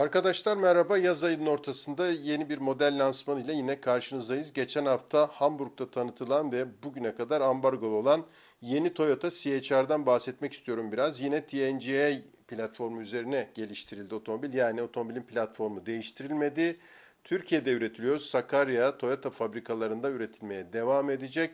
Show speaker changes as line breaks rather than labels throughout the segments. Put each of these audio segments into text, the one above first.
Arkadaşlar merhaba. Yaz ayının ortasında yeni bir model lansmanı ile yine karşınızdayız. Geçen hafta Hamburg'da tanıtılan ve bugüne kadar ambargolu olan yeni Toyota CHR'dan bahsetmek istiyorum biraz. Yine TNGA platformu üzerine geliştirildi otomobil. Yani otomobilin platformu değiştirilmedi. Türkiye'de üretiliyor. Sakarya Toyota fabrikalarında üretilmeye devam edecek.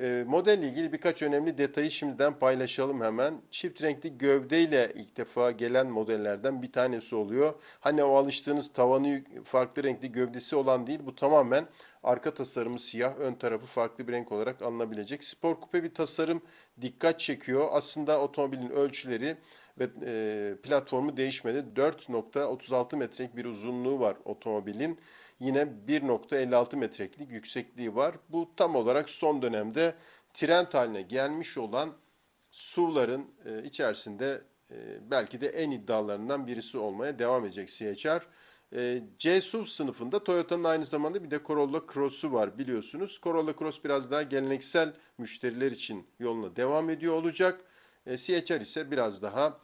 E, modelle ilgili birkaç önemli detayı şimdiden paylaşalım hemen. Çift renkli gövdeyle ilk defa gelen modellerden bir tanesi oluyor. Hani o alıştığınız tavanı farklı renkli gövdesi olan değil. Bu tamamen arka tasarımı siyah, ön tarafı farklı bir renk olarak alınabilecek. Spor kupe bir tasarım dikkat çekiyor. Aslında otomobilin ölçüleri ve e, platformu değişmedi. 4.36 metrelik bir uzunluğu var otomobilin. Yine 1.56 metrelik yüksekliği var. Bu tam olarak son dönemde trend haline gelmiş olan SUV'ların e, içerisinde e, belki de en iddialarından birisi olmaya devam edecek CHR. E, C SUV sınıfında Toyota'nın aynı zamanda bir de Corolla Cross'u var biliyorsunuz. Corolla Cross biraz daha geleneksel müşteriler için yoluna devam ediyor olacak. E, CHR ise biraz daha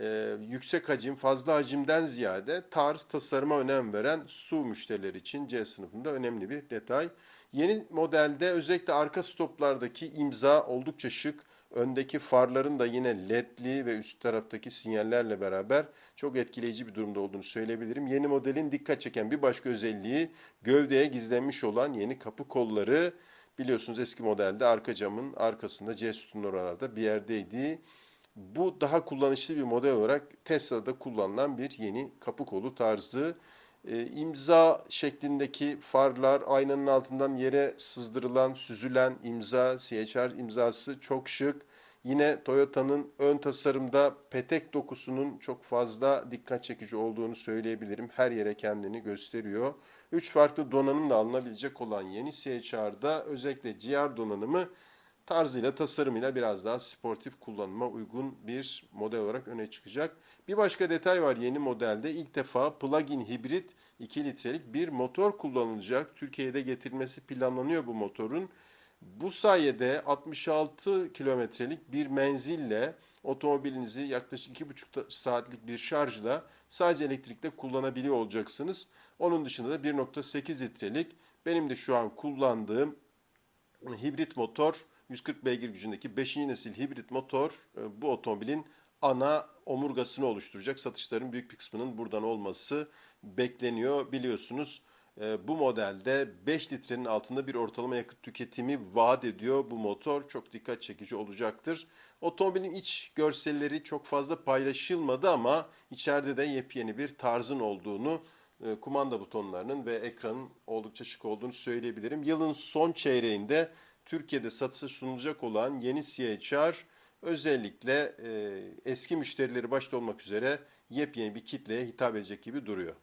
e, yüksek hacim, fazla hacimden ziyade tarz tasarıma önem veren SUV müşterileri için C sınıfında önemli bir detay. Yeni modelde özellikle arka stoplardaki imza oldukça şık. Öndeki farların da yine ledli ve üst taraftaki sinyallerle beraber çok etkileyici bir durumda olduğunu söyleyebilirim. Yeni modelin dikkat çeken bir başka özelliği gövdeye gizlenmiş olan yeni kapı kolları. Biliyorsunuz eski modelde arka camın arkasında C sütunun oralarda bir yerdeydi. Bu daha kullanışlı bir model olarak Tesla'da kullanılan bir yeni kapı kolu tarzı. E, imza şeklindeki farlar, aynanın altından yere sızdırılan, süzülen imza, CHR imzası çok şık. Yine Toyota'nın ön tasarımda petek dokusunun çok fazla dikkat çekici olduğunu söyleyebilirim. Her yere kendini gösteriyor. Üç farklı donanımla alınabilecek olan yeni CHR'da özellikle GR donanımı tarzıyla, tasarımıyla biraz daha sportif kullanıma uygun bir model olarak öne çıkacak. Bir başka detay var yeni modelde. ilk defa plug-in hibrit 2 litrelik bir motor kullanılacak. Türkiye'de getirilmesi planlanıyor bu motorun. Bu sayede 66 kilometrelik bir menzille otomobilinizi yaklaşık 2,5 saatlik bir şarjla sadece elektrikte kullanabiliyor olacaksınız. Onun dışında da 1.8 litrelik benim de şu an kullandığım hibrit motor 140 beygir gücündeki 5. nesil hibrit motor e, bu otomobilin ana omurgasını oluşturacak. Satışların büyük bir kısmının buradan olması bekleniyor. Biliyorsunuz e, bu modelde 5 litrenin altında bir ortalama yakıt tüketimi vaat ediyor bu motor. Çok dikkat çekici olacaktır. Otomobilin iç görselleri çok fazla paylaşılmadı ama içeride de yepyeni bir tarzın olduğunu e, kumanda butonlarının ve ekranın oldukça şık olduğunu söyleyebilirim. Yılın son çeyreğinde Türkiye'de satışa sunulacak olan yeni CHR özellikle e, eski müşterileri başta olmak üzere yepyeni bir kitleye hitap edecek gibi duruyor.